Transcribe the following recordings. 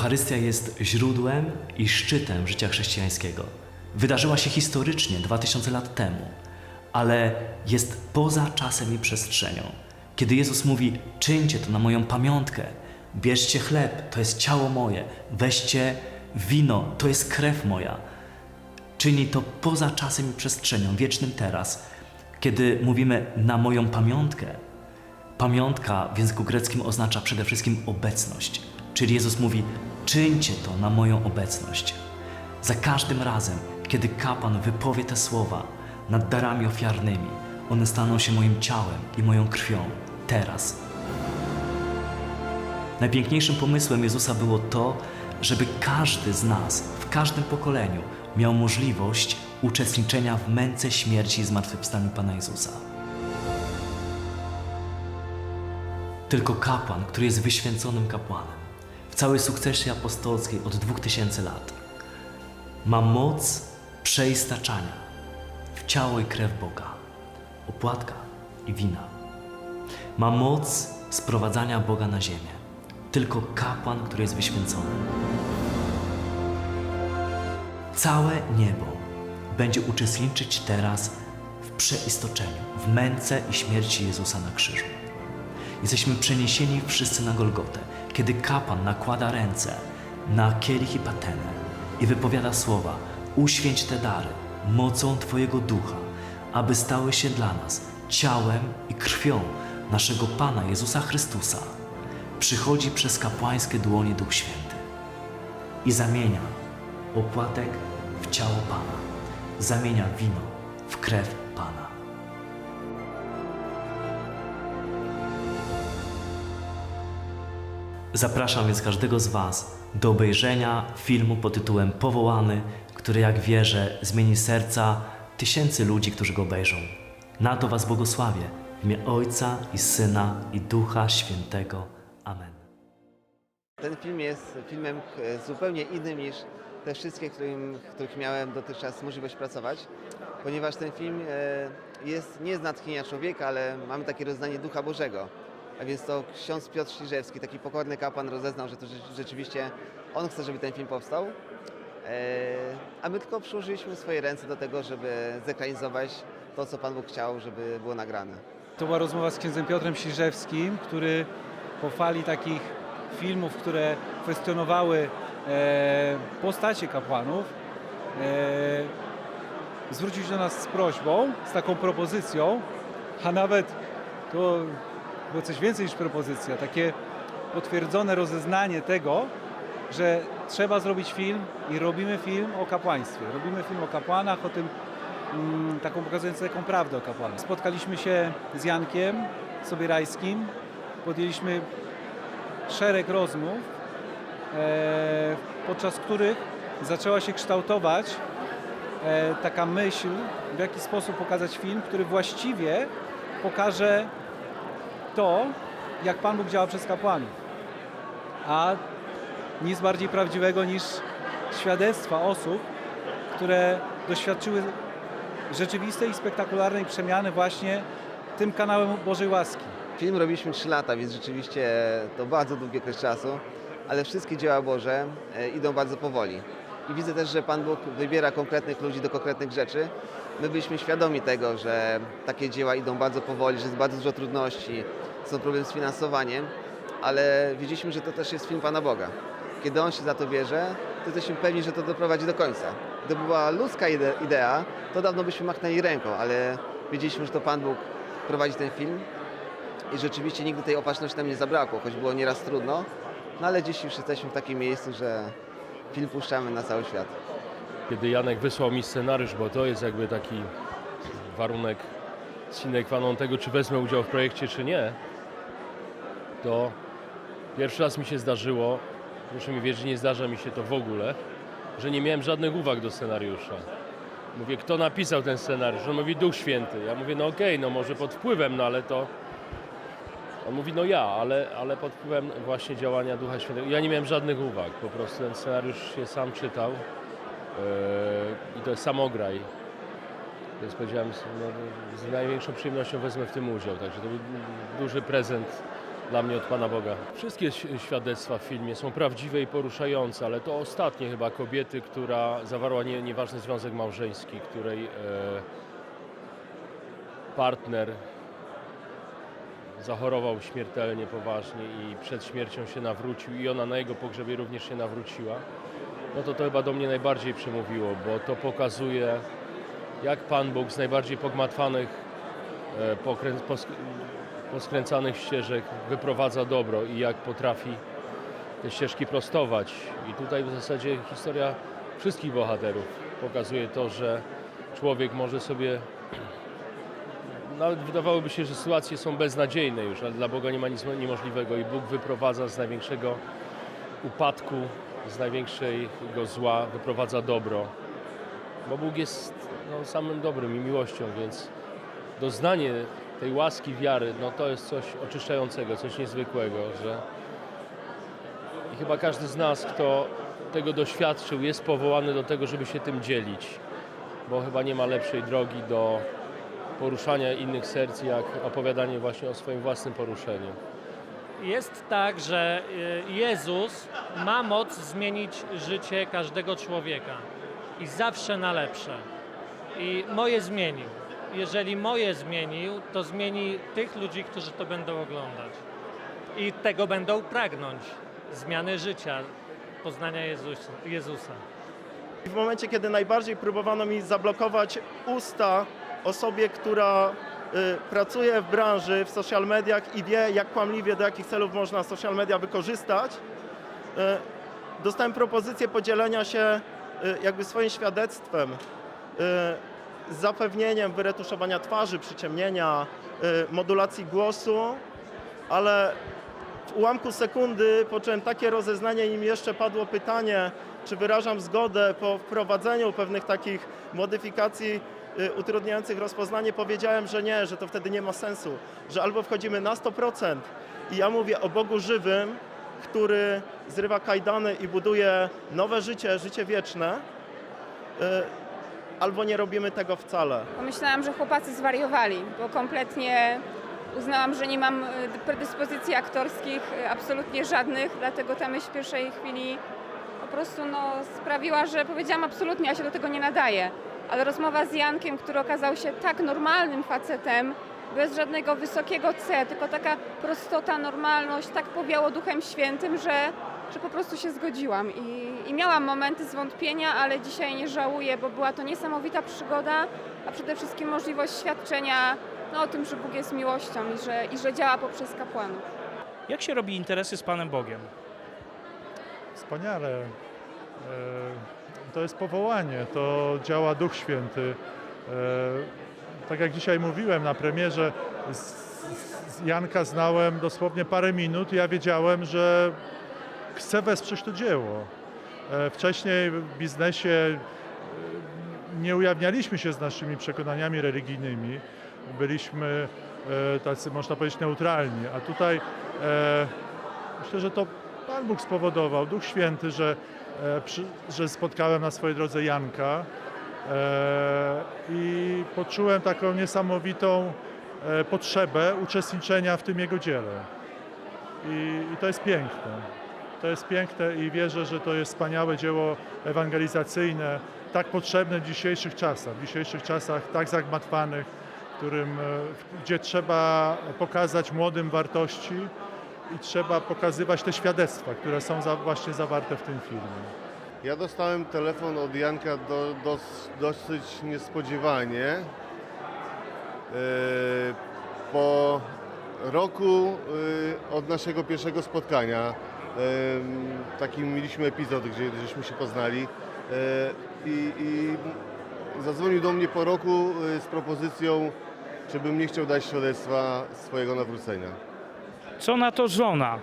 Eucharystia jest źródłem i szczytem życia chrześcijańskiego. Wydarzyła się historycznie 2000 lat temu, ale jest poza czasem i przestrzenią. Kiedy Jezus mówi: Czyńcie to na moją pamiątkę, bierzcie chleb, to jest ciało moje, weźcie wino, to jest krew moja. Czyni to poza czasem i przestrzenią, wiecznym teraz. Kiedy mówimy na moją pamiątkę, Pamiątka w języku greckim oznacza przede wszystkim obecność. Czyli Jezus mówi: czyńcie to na moją obecność. Za każdym razem, kiedy kapłan wypowie te słowa nad darami ofiarnymi, one staną się moim ciałem i moją krwią teraz. Najpiękniejszym pomysłem Jezusa było to, żeby każdy z nas w każdym pokoleniu miał możliwość uczestniczenia w męce śmierci i zmartwychwstaniu Pana Jezusa. Tylko kapłan, który jest wyświęconym kapłanem całej sukcesie apostolskiej od 2000 lat, ma moc przeistaczania w ciało i krew Boga, opłatka i wina. Ma moc sprowadzania Boga na ziemię. Tylko kapłan, który jest wyświęcony. Całe niebo będzie uczestniczyć teraz w przeistoczeniu, w męce i śmierci Jezusa na krzyżu. Jesteśmy przeniesieni wszyscy na Golgotę, kiedy kapłan nakłada ręce na kielich i patenę i wypowiada słowa: Uświęć te dary mocą Twojego ducha, aby stały się dla nas ciałem i krwią naszego Pana Jezusa Chrystusa. Przychodzi przez kapłańskie dłonie Duch Święty i zamienia opłatek w ciało Pana, zamienia wino w krew Zapraszam więc każdego z Was do obejrzenia filmu pod tytułem Powołany, który jak wierzę zmieni serca tysięcy ludzi, którzy go obejrzą. Na to Was błogosławię w imię Ojca i Syna i Ducha Świętego. Amen. Ten film jest filmem e, zupełnie innym niż te wszystkie, którym, których miałem dotychczas możliwość pracować, ponieważ ten film e, jest nie z natchnienia człowieka, ale mamy takie rozdanie Ducha Bożego. A więc to ksiądz Piotr Śliżewski, taki pokorny kapłan, rozeznał, że to rze- rzeczywiście on chce, żeby ten film powstał. E, A my tylko przyłożyliśmy swoje ręce do tego, żeby zekranizować to, co Pan Bóg chciał, żeby było nagrane. To była rozmowa z księdzem Piotrem Siżewskim, który po fali takich filmów, które kwestionowały e, postacie kapłanów, e, zwrócił się do nas z prośbą, z taką propozycją, a nawet to było coś więcej niż propozycja, takie potwierdzone rozeznanie tego, że trzeba zrobić film i robimy film o kapłaństwie. Robimy film o kapłanach, o tym mm, taką pokazującą taką prawdę o kapłanach. Spotkaliśmy się z Jankiem Sobierajskim, podjęliśmy szereg rozmów, e, podczas których zaczęła się kształtować e, taka myśl, w jaki sposób pokazać film, który właściwie pokaże to, jak Pan Bóg działa przez kapłanów. A nic bardziej prawdziwego niż świadectwa osób, które doświadczyły rzeczywistej i spektakularnej przemiany właśnie tym kanałem Bożej łaski. Film robiliśmy 3 lata, więc rzeczywiście to bardzo długi okres czasu, ale wszystkie dzieła Boże e, idą bardzo powoli. I widzę też, że Pan Bóg wybiera konkretnych ludzi do konkretnych rzeczy. My byliśmy świadomi tego, że takie dzieła idą bardzo powoli, że jest bardzo dużo trudności, są problemy z finansowaniem, ale widzieliśmy, że to też jest film Pana Boga. Kiedy On się za to bierze, to jesteśmy pewni, że to doprowadzi do końca. Gdyby była ludzka ide- idea, to dawno byśmy machnęli ręką, ale wiedzieliśmy, że to Pan Bóg prowadzi ten film i rzeczywiście nigdy tej opatrzności nam nie zabrakło, choć było nieraz trudno. No ale dziś już jesteśmy w takim miejscu, że film puszczamy na cały świat. kiedy Janek wysłał mi scenariusz, bo to jest jakby taki warunek sine qua non tego, czy wezmę udział w projekcie, czy nie, to pierwszy raz mi się zdarzyło, proszę mi wierzyć, nie zdarza mi się to w ogóle, że nie miałem żadnych uwag do scenariusza. Mówię, kto napisał ten scenariusz? On mówi Duch Święty. Ja mówię, no okej, no może pod wpływem, no ale to... On mówi, no ja, ale, ale pod wpływem właśnie działania Ducha Świętego. Ja nie miałem żadnych uwag, po prostu ten scenariusz się sam czytał. Yy, i to jest samograj. Więc powiedziałem, no, z największą przyjemnością wezmę w tym udział. Także to był duży prezent dla mnie od Pana Boga. Wszystkie świadectwa w filmie są prawdziwe i poruszające, ale to ostatnie chyba kobiety, która zawarła nie, nieważny związek małżeński, której e, partner zachorował śmiertelnie poważnie i przed śmiercią się nawrócił i ona na jego pogrzebie również się nawróciła, no to to chyba do mnie najbardziej przemówiło, bo to pokazuje, jak Pan Bóg z najbardziej pogmatwanych, e, poskręcanych ścieżek wyprowadza dobro i jak potrafi te ścieżki prostować. I tutaj w zasadzie historia wszystkich bohaterów pokazuje to, że człowiek może sobie nawet wydawałoby się, że sytuacje są beznadziejne już, ale dla Boga nie ma nic niemożliwego i Bóg wyprowadza z największego upadku, z największego zła, wyprowadza dobro. Bo Bóg jest no, samym dobrym i miłością, więc doznanie tej łaski wiary, no to jest coś oczyszczającego, coś niezwykłego, że i chyba każdy z nas, kto tego doświadczył, jest powołany do tego, żeby się tym dzielić, bo chyba nie ma lepszej drogi do poruszania innych serc, jak opowiadanie właśnie o swoim własnym poruszeniu. Jest tak, że y, Jezus ma moc zmienić życie każdego człowieka i zawsze na lepsze. I moje zmienił. Jeżeli moje zmienił, to zmieni tych ludzi, którzy to będą oglądać. I tego będą pragnąć. Zmiany życia, poznania Jezusa. Jezusa. W momencie, kiedy najbardziej próbowano mi zablokować usta osobie, która y, pracuje w branży, w social mediach i wie, jak kłamliwie, do jakich celów można social media wykorzystać, y, dostałem propozycję podzielenia się y, jakby swoim świadectwem, zapewnieniem wyretuszowania twarzy, przyciemnienia, modulacji głosu, ale w ułamku sekundy poczułem takie rozeznanie, nim jeszcze padło pytanie, czy wyrażam zgodę po wprowadzeniu pewnych takich modyfikacji utrudniających rozpoznanie, powiedziałem, że nie, że to wtedy nie ma sensu, że albo wchodzimy na 100% i ja mówię o Bogu żywym, który zrywa kajdany i buduje nowe życie, życie wieczne, y, albo nie robimy tego wcale. Pomyślałam, że chłopacy zwariowali, bo kompletnie uznałam, że nie mam y, predyspozycji aktorskich, y, absolutnie żadnych, dlatego ta myśl w pierwszej chwili po prostu no, sprawiła, że powiedziałam absolutnie, ja się do tego nie nadaję. Ale rozmowa z Jankiem, który okazał się tak normalnym facetem, bez żadnego wysokiego C, tylko taka prostota, normalność, tak powiało Duchem Świętym, że, że po prostu się zgodziłam. I, I miałam momenty zwątpienia, ale dzisiaj nie żałuję, bo była to niesamowita przygoda, a przede wszystkim możliwość świadczenia no, o tym, że Bóg jest miłością i że, i że działa poprzez kapłanów. Jak się robi interesy z Panem Bogiem? Wspaniale. E, To jest powołanie, to działa Duch Święty. E, Tak jak dzisiaj mówiłem na premierze, Janka znałem dosłownie parę minut i ja wiedziałem, że chcę wesprzeć to dzieło. E, Wcześniej w biznesie e, nie ujawnialiśmy się z naszymi przekonaniami religijnymi. Byliśmy tacy, można powiedzieć, neutralni. A tutaj myślę, że to Pan Bóg spowodował, Duch Święty, że, że spotkałem na swojej drodze Janka e, i poczułem taką niesamowitą e, potrzebę uczestniczenia w tym jego dziele. I, I to jest piękne. To jest piękne i wierzę, że to jest wspaniałe dzieło ewangelizacyjne, tak potrzebne w dzisiejszych czasach, w dzisiejszych czasach tak zagmatwanych, którym, e, gdzie trzeba pokazać młodym wartości, i trzeba pokazywać te świadectwa, które są za, właśnie zawarte w tym filmie. Ja dostałem telefon od Janka do, dos, dosyć niespodziewanie. Yy, po roku yy, od naszego pierwszego spotkania. Yy, taki mieliśmy epizod, gdzie żeśmy się poznali. I, I zadzwonił do mnie po roku z propozycją, czy bym nie chciał dać świadectwa swojego nawrócenia. Co na to żona?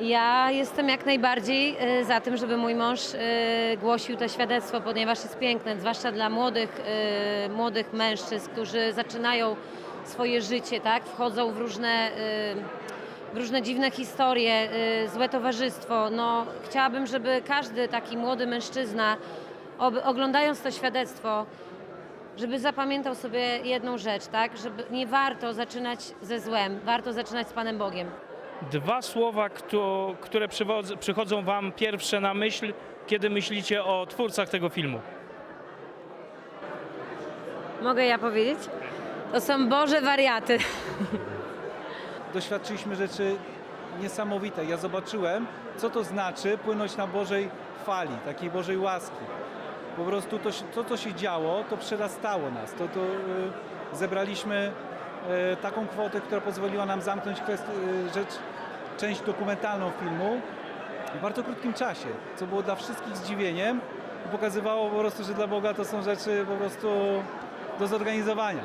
Ja jestem jak najbardziej e, za tym, żeby mój mąż e, głosił to świadectwo, ponieważ jest piękne, zwłaszcza dla młodych, e, młodych mężczyzn, którzy zaczynają swoje życie, tak? wchodzą w różne, w różne dziwne historie, złe towarzystwo. No, chciałabym, żeby każdy taki młody mężczyzna, oglądając to świadectwo, żeby zapamiętał sobie jedną rzecz, tak? Żeby nie warto zaczynać ze złem, warto zaczynać z Panem Bogiem. Dwa słowa, które przychodzą Wam pierwsze na myśl, kiedy myślicie o twórcach tego filmu. Mogę ja powiedzieć? To są Boże wariaty. Doświadczyliśmy rzeczy niesamowite. Ja zobaczyłem, co to znaczy płynąć na Bożej fali, takiej Bożej łaski. Po prostu to, to co się działo, to przerastało nas. To, to y, zebraliśmy y, taką kwotę, która pozwoliła nam zamknąć kwest, y, rzecz, część dokumentalną filmu w bardzo krótkim czasie, co było dla wszystkich zdziwieniem i pokazywało po prostu, że dla Boga to są rzeczy po prostu do zorganizowania.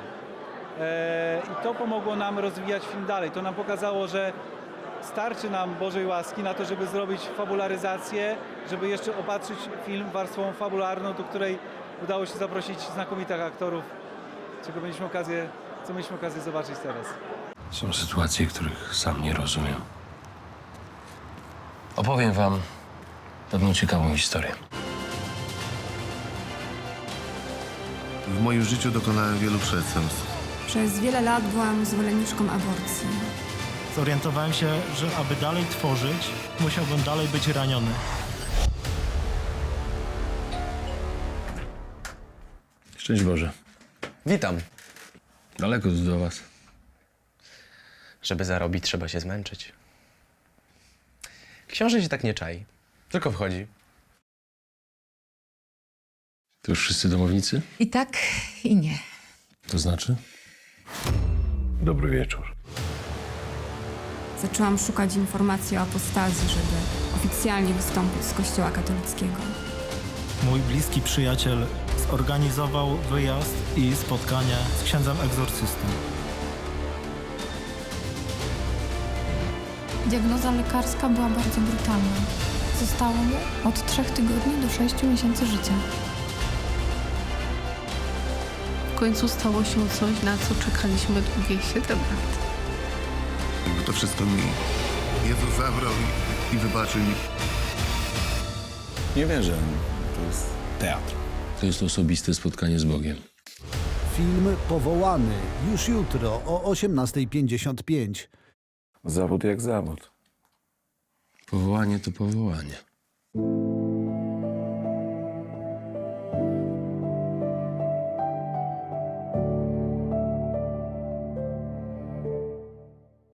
E, I to pomogło nam rozwijać film dalej. To nam pokazało, że starczy nam Bożej łaski na to, żeby zrobić fabularyzację, żeby jeszcze opatrzyć film warstwą fabularną, do której udało się zaprosić znakomitych aktorów, czego mieliśmy okazję, co mieliśmy okazję zobaczyć teraz. Są sytuacje, których sam nie rozumiem. Opowiem wam pewną ciekawą historię. W moim życiu dokonałem wielu przestępstw. Przez wiele lat byłam zwolenniczką aborcji. Zorientowałem się, że aby dalej tworzyć, musiałbym dalej być raniony. Szczęść Boże. Witam. Daleko do was. Żeby zarobić, trzeba się zmęczyć. Książę się tak nie czai. Tylko wchodzi. To już wszyscy domownicy? I tak, i nie. To znaczy? Dobry wieczór. Zaczęłam szukać informacji o apostazji, żeby oficjalnie wystąpić z Kościoła katolickiego. Mój bliski przyjaciel zorganizował wyjazd i spotkanie z księdzem egzorcystą. Diagnoza lekarska była bardzo brutalna. Zostało mu od trzech tygodni do sześciu miesięcy życia. W końcu stało się coś, na co czekaliśmy długich 7 lat. To wszystko mi Jezus zabrał i, i wybaczył mi. Nie wierzę. To jest teatr. To jest osobiste spotkanie z Bogiem. Film Powołany już jutro o 18.55. Zawód jak zawód. Powołanie to powołanie.